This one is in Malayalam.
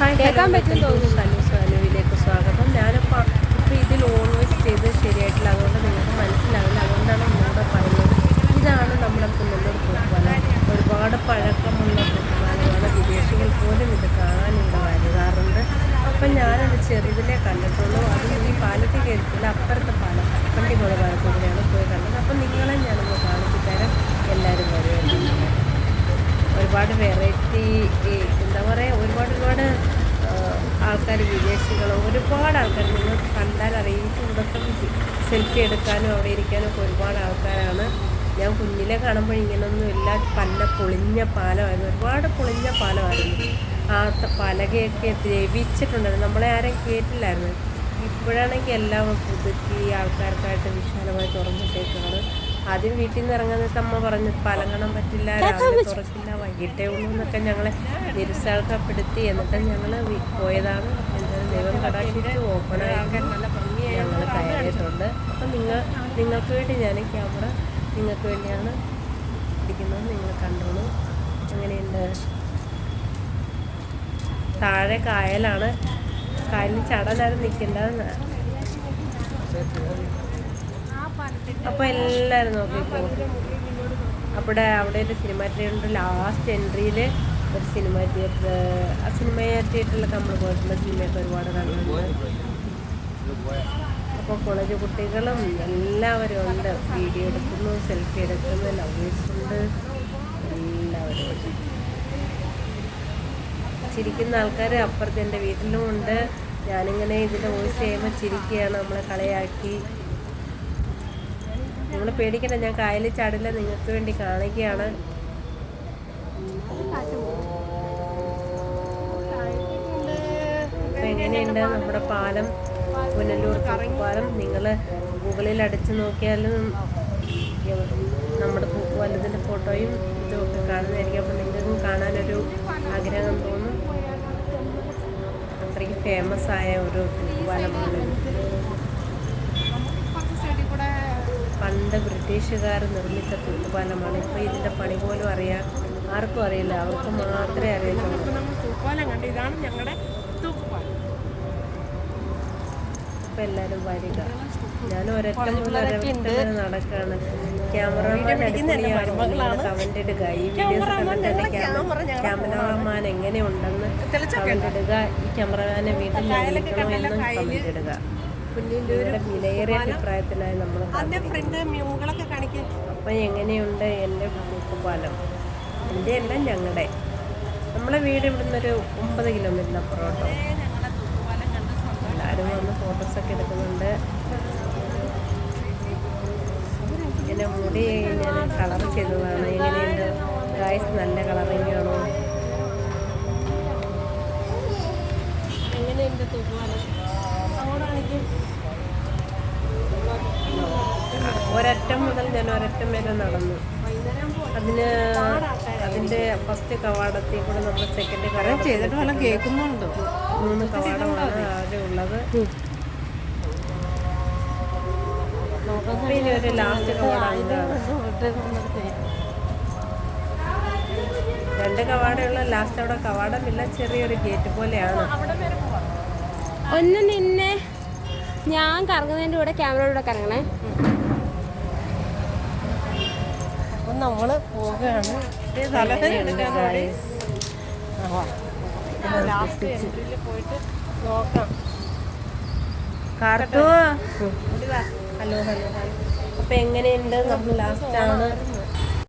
കേൾക്കാൻ പറ്റും തോന്നുന്നു. സനു സ്വാഗതം. ഞാനിപ്പോൾ ഇപ്പോൾ ഇതിൽ ഓൾവേസ് ചെയ്ത് ശരിയായിട്ടില്ല. അതുകൊണ്ട് നിങ്ങൾക്ക് മനസ്സിലാവില്ല. അതുകൊണ്ടാണ് നിങ്ങളുടെ പറയുന്നത്. ഇതാണ് നമ്മുടെ പുനലൂർ പൂപ്പാലം. ഒരുപാട് പഴക്കമുള്ള പൂപ്പാലമാണ് വിദേശികൾ പോലും ഇത് കാണാനിവിടെ വരുതാറുണ്ട് വരാറുണ്ട് അപ്പം ഞാനത് ചെറുതിലെ കണ്ടിട്ടുള്ളൂ. അത് ഈ പാലത്തിൽ കയറിയിട്ടില്ല അപ്പുറത്തെ പാലം കണ്ടി പോയ പാലത്തിലൂടെയാണ് പോയി കണ്ടത്. അപ്പം നിങ്ങളെ ഞാനൊന്ന് കാണിച്ചു തരാം. എല്ലാവരും വരുമായിരുന്നു ഒരുപാട് വെറൈറ്റി എന്താ പറയുക ഒരുപാട് ഒരുപാട് ആൾക്കാർ വിദേശികൾ ഒരുപാട് ആൾക്കാർ നിങ്ങൾ കണ്ടാൽ അറിയും സെൽഫി എടുക്കാനും അവിടെ ഇരിക്കാനും ഒക്കെ ഒരുപാട് ആൾക്കാരാണ്. ഞാൻ കുഞ്ഞിലെ കാണുമ്പോൾ ഇങ്ങനൊന്നും ഇല്ല. പല്ല പൊളിഞ്ഞ പാലമായിരുന്നു. ഒരുപാട് പൊളിഞ്ഞ പാലമായിരുന്നു. ആ പലകയൊക്കെ ദ്രവിച്ചിട്ടുണ്ടായിരുന്നു നമ്മളെ ആരും കേട്ടില്ലായിരുന്നു. ഇപ്പോഴാണെങ്കിൽ എല്ലാം പുതുക്കി ആൾക്കാർക്കായിട്ട് വിശാലമായി തുറന്നിട്ടേക്കാണ്. ആദ്യം വീട്ടിൽ നിന്ന് ഇറങ്ങാൻ നേരത്തെ അമ്മ പറഞ്ഞു പലങ്ങണം പറ്റില്ല രാവിലെ തുറക്കില്ല വൈകിട്ടേ ഉള്ളൂ എന്നൊക്കെ ഞങ്ങളെ നിരുത്സാഹപ്പെടുത്തി. എന്നിട്ട് ഞങ്ങൾ പോയതാണ്. എന്തായാലും ദൈവം കടാക്ഷിച്ച് ഭംഗിയായി ഞങ്ങൾ കയറിയിട്ടുണ്ട്. അപ്പം നിങ്ങൾ നിങ്ങൾക്ക് വേണ്ടി ഞാൻ ക്യാമറ നിങ്ങൾക്ക് വേണ്ടിയാണ് ഇരിക്കുന്നത്. നിങ്ങൾ കണ്ടോളൂ. അങ്ങനെയുണ്ട് താഴെ കായലാണ്. കായലിൽ ചടനാരും നിൽക്കേണ്ടതെന്ന് അപ്പോൾ എല്ലാവരും നോക്കിക്കോ അവിടെ അവിടെ ഒരു സിനിമ തിയേറ്റർ ലാസ്റ്റ് എൻട്രിയിൽ ഒരു സിനിമ തിയേറ്റർ ആ സിനിമ തിയേറ്ററിലൊക്കെ നമ്മൾ പോയിട്ടുള്ള സിനിമയൊക്കെ ഒരുപാട് കണ്ടിട്ടുണ്ട് അപ്പോൾ കോളേജ് കുട്ടികളും എല്ലാവരും ഉണ്ട്. വീഡിയോ എടുക്കുന്നു സെൽഫി എടുക്കുന്നു ലവേഴ്സ് ഉണ്ട്. എല്ലാവരും ചിരിക്കുന്ന ആൾക്കാർ അപ്പുറത്ത് എന്റെ വീട്ടിലും ഉണ്ട്. ഞാനിങ്ങനെ ഇതിന്റെ വോയിസ് ചെയ്യുമ്പോൾ ചിരിക്കുകയാണ്. നമ്മളെ കളിയാക്കി. നിങ്ങൾ പേടിക്കണ്ട ഞാൻ കായലിൽ ചാടില്ല നിങ്ങൾക്ക് വേണ്ടി കാണിക്കുകയാണ് അപ്പൊ എങ്ങനെയുണ്ട് നമ്മുടെ പാലം? പുനലൂർ പാലം നിങ്ങൾ ഗൂഗിളിൽ അടിച്ചു നോക്കിയാലും നമ്മുടെ തൂക്കുപാലത്തിന്റെ ഫോട്ടോയും ഇതുമൊക്കെ കാണുന്നതായിരിക്കും. അപ്പോൾ നിങ്ങൾക്കും കാണാനൊരു ആഗ്രഹം തോന്നും. അത്രയ്ക്ക് ഫേമസ് ആയ ഒരു തൂക്കുപാലമാണ് ഇത്. പണ്ട് ബ്രിട്ടീഷുകാർ നിർമ്മിച്ച തൂക്കുപാലമാണ്? ഇപ്പോൾ ഇതിന്റെ പണി പോലും അറിയാം ആർക്കും അറിയില്ല. അവർക്ക് മാത്രമേ അറിയത്തുള്ളൂ. തൂക്കുപാലം കണ്ട്. ഇതാണ് ഞങ്ങളുടെ തൂക്കുപാലം. ഇപ്പം എല്ലാവരും വരിക. ഞാൻ ഒരൊറ്റ നടക്കാണ്. ക്യാമറമാൻ അടിപൊളിയാണ് കമന്റ് ഇടുക ഈ വീഡിയോസ് കണ്ടിട്ട് ക്യാമറമാൻ എങ്ങനെയുണ്ടെന്ന് കമന്റ് ഇടുക. ഈ ക്യാമറമാനെ വീട്ടിൽ കമന്റ് ഇടുക. വിലയേറിയ അഭിപ്രായത്തിനായി നമ്മൾ അപ്പം എങ്ങനെയുണ്ട് എന്റെ കുപ്പാലം എന്റെ എല്ലാം ഞങ്ങളുടെ നമ്മളെ വീട് ഇവിടുന്ന് ഒരു ഒമ്പത് കിലോമീറ്റർ അപ്പുറോട്ടോ എല്ലാരും എല്ലാവരും വന്ന് ഫോട്ടോസൊക്കെ എടുക്കുന്നുണ്ട്. ഇങ്ങനെ മുടി ഞാൻ കളർ ചെയ്തതാണ് എങ്ങനെയുണ്ട്? ഗായ്സ് നല്ല കളറിങ് ആണോ? എങ്ങനെയുണ്ട് കാണിക്കും ഒരറ്റം മുതൽ ഞാൻ ഒരറ്റം വരെ നടന്നു. അതിന് അതിന്റെ ഫസ്റ്റ് കവാടത്തിൽ കൂടെ നമ്മൾ സെക്കൻഡ് കവാടം ചെയ്തിട്ട് വല്ല കേൾക്കുന്നുണ്ടോ? മൂന്ന് കവാടമാണ് ആകെ ഉള്ളത്. ഒരു ലാസ്റ്റ് കവാടം രണ്ട് കവാടമുള്ള ലാസ്റ്റ് അവിടെ കവാടമില്ല. ചെറിയൊരു ഗേറ്റ് പോലെയാണ്. ഒന്ന് നിന്നെ ഞാൻ കറങ്ങുന്നതിന്റെ കൂടെ ക്യാമറയുടെ കറങ്ങണേ. അപ്പം നമ്മൾ പോവുകയാണ്. കാർത്തു. Hello hello hello. അപ്പൊ എങ്ങനെയുണ്ട്? നമ്മൾ ലാസ്റ്റ് ആണ്.